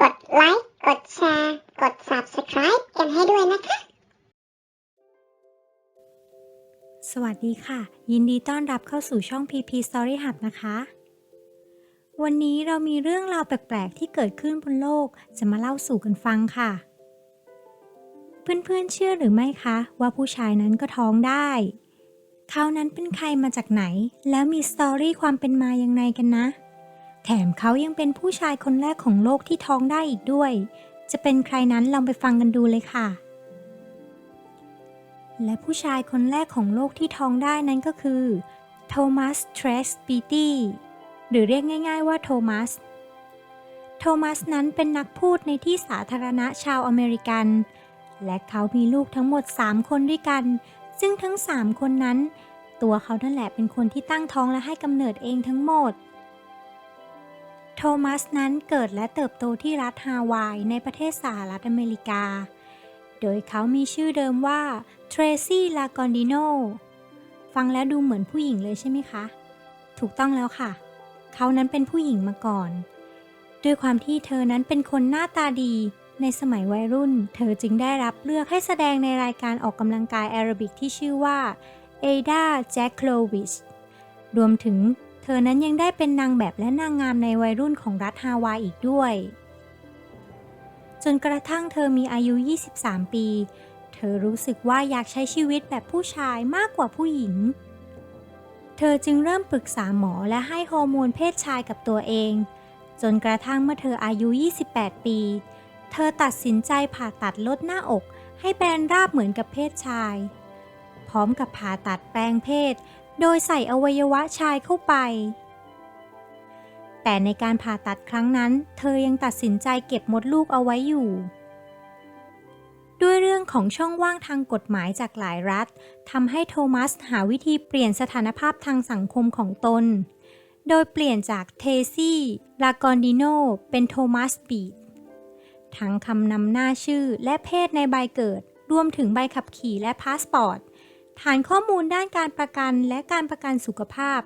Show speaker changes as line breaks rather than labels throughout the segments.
กดไลค์ กดแชร์ กด Subscribe กันให้ด้วยนะคะ
สวัสดีค่ะ ยินดีต้อนรับเข้าสู่ช่อง PP Story Hub นะคะ วันนี้เรามีเรื่องราวแปลก ๆ ที่เกิดขึ้นบนโลกจะมาเล่าสู่กันฟังค่ะ เพื่อนๆเชื่อหรือไม่คะ ว่าผู้ชายนั้นก็ท้องได้ เขานั้นเป็นใครมาจากไหน แล้วมีสตอรี่ความเป็นมายังไงกันนะ แถมเขายังเป็นผู้ชายคนแรกของโลกที่ท้องได้อีกด้วย จะเป็นใครนั้นลองไปฟังกันดูเลยค่ะ และผู้ชายคนแรกของโลกที่ท้องได้นั้นก็คือโทมัสเทรสปีตี้หรือเรียกง่าย ๆ ว่าโทมัส โทมัสนั้นเป็นนักพูดในที่สาธารณะชาวอเมริกัน และเขามีลูกทั้งหมด 3 คนด้วยกัน ซึ่งทั้ง 3 คนนั้น ตัวเขานั่นแหละเป็นคนที่ตั้งท้องและให้กำเนิดเองทั้งหมด โทมัสนั้นเกิดและเติบโตที่รัฐฮาวายในประเทศสหรัฐอเมริกา โดยเขามีชื่อเดิมว่าเทรซี่ลากอนดิโนฟังแล้วดูเหมือนผู้หญิงเลยใช่ไหมคะ ถูกต้องแล้วค่ะ เขานั้นเป็นผู้หญิงมาก่อน ด้วยความที่เธอนั้นเป็นคนหน้าตาดี ในสมัยวัยรุ่น เธอจึงได้รับเลือกให้แสดงในรายการออกกำลังกายแอโรบิกที่ชื่อว่า Ada j a c k l o w i c h รวมถึง เธอนั้นยังได้เป็นนางแบบและนางงามในวัยรุ่นของรัฐฮาวายอีกด้วย จนกระทั่งเธอมีอายุ 23 ปี เธอรู้สึกว่าอยากใช้ชีวิตแบบผู้ชายมากกว่าผู้หญิง เธอจึงเริ่มปรึกษาหมอและให้ฮอร์โมนเพศชายกับตัวเอง จนกระทั่งเมื่อเธออายุ 28 ปี เธอตัดสินใจผ่าตัดลดหน้าอก ให้แบนราบเหมือนกับเพศชาย พร้อมกับผ่าตัดแปลงเพศ โดยใส่อวัยวะชายเข้าไป แต่ในการผ่าตัดครั้งนั้น เธอยังตัดสินใจเก็บมดลูกเอาไว้อยู่ ด้วยเรื่องของช่องว่างทางกฎหมายจากหลายรัฐทำให้โทมัสหาวิธีเปลี่ยนสถานภาพทางสังคมของตน โดยเปลี่ยนจากเทซี่ลากอนดิโนเป็นโทมัสบีดทั้งคำนำหน้าชื่อและเพศในใบเกิด รวมถึงใบขับขี่และพาสปอร์ต ฐานข้อมูลด้านการประกันและการประกันสุขภาพ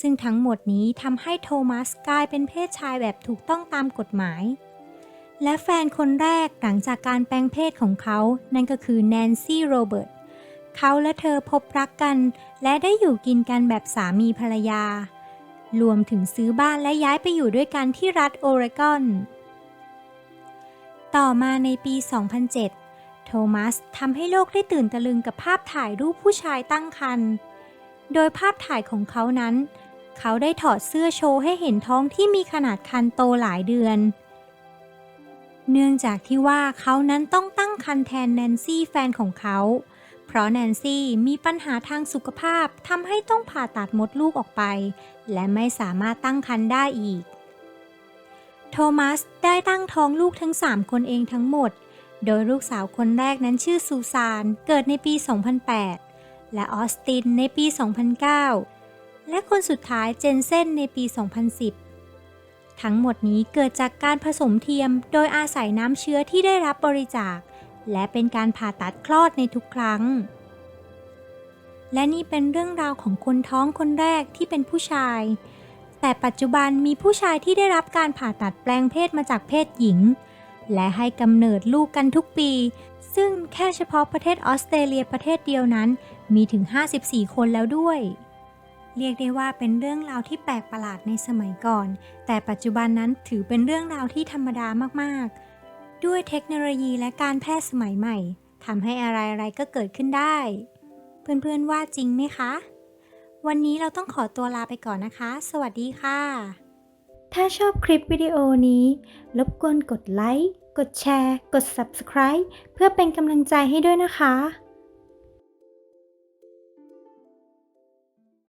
ซึ่งทั้งหมดนี้ทำให้โทมัสกลายเป็นเพศชายแบบถูกต้องตามกฎหมาย และแฟนคนแรกหลังจากการแปลงเพศของเขา นั่นก็คือแนนซี่โรเบิร์ตเขาและเธอพบรักกัน และได้อยู่กินกันแบบสามีภรรยา รวมถึงซื้อบ้านและย้ายไปอยู่ด้วยกันที่รัฐโอเรกอน ต่อมาในปี 2007 มัสทำให้โลกได้ตื่นตะลึงกับภาพถ่ายรูปผู้ชายตั้งครรภ์ โดยภาพถ่ายของเขานั้น เขาได้ถอดเสื้อโชว์ให้เห็นท้องที่มีขนาดคันโตหลายเดือน เนื่องจากที่ว่าเขานั้นต้องตั้งครรภ์แทนแนนซี่แฟนของเขา เพราะแนนซี่มีปัญหาทางสุขภาพทำให้ต้องผ่าตัดมดลูกออกไป และไม่สามารถตั้งครรภ์ได้อีก โทมัสได้ตั้งท้องลูกทั้ง 3 คนเองทั้งหมด โดยลูกสาวคนแรกนั้นชื่อซูซาน เกิดในปี 2008 และออสตินในปี 2009 และคนสุดท้ายเจนเซนในปี 2010 ทั้งหมดนี้เกิดจากการผสมเทียม โดยอาศัยน้ำเชื้อที่ได้รับบริจาค และเป็นการผ่าตัดคลอดในทุกครั้ง และนี่เป็นเรื่องราวของคนท้องคนแรกที่เป็นผู้ชาย แต่ปัจจุบันมีผู้ชายที่ได้รับการผ่าตัดแปลงเพศมาจากเพศหญิง และให้กำเนิดลูกกันทุกปี ซึ่งแค่เฉพาะประเทศออสเตรเลียประเทศเดียวนั้น มีถึง 54 คนแล้วด้วย เรียกได้ว่าเป็นเรื่องราวที่แปลกประหลาดในสมัยก่อน แต่ปัจจุบันนั้นถือเป็นเรื่องราวที่ธรรมดามากๆ ด้วยเทคโนโลยีและการแพทย์สมัยใหม่ทำให้อะไรๆก็เกิดขึ้นได้ เพื่อนๆว่าจริงไหมคะ วันนี้เราต้องขอตัวลาไปก่อนนะคะ สวัสดีค่ะ ถ้าชอบคลิปวิดีโอนี้ รบกวนกดไลค์ กดแชร์ กด Subscribe เพื่อเป็นกำลังใจให้ด้วยนะคะ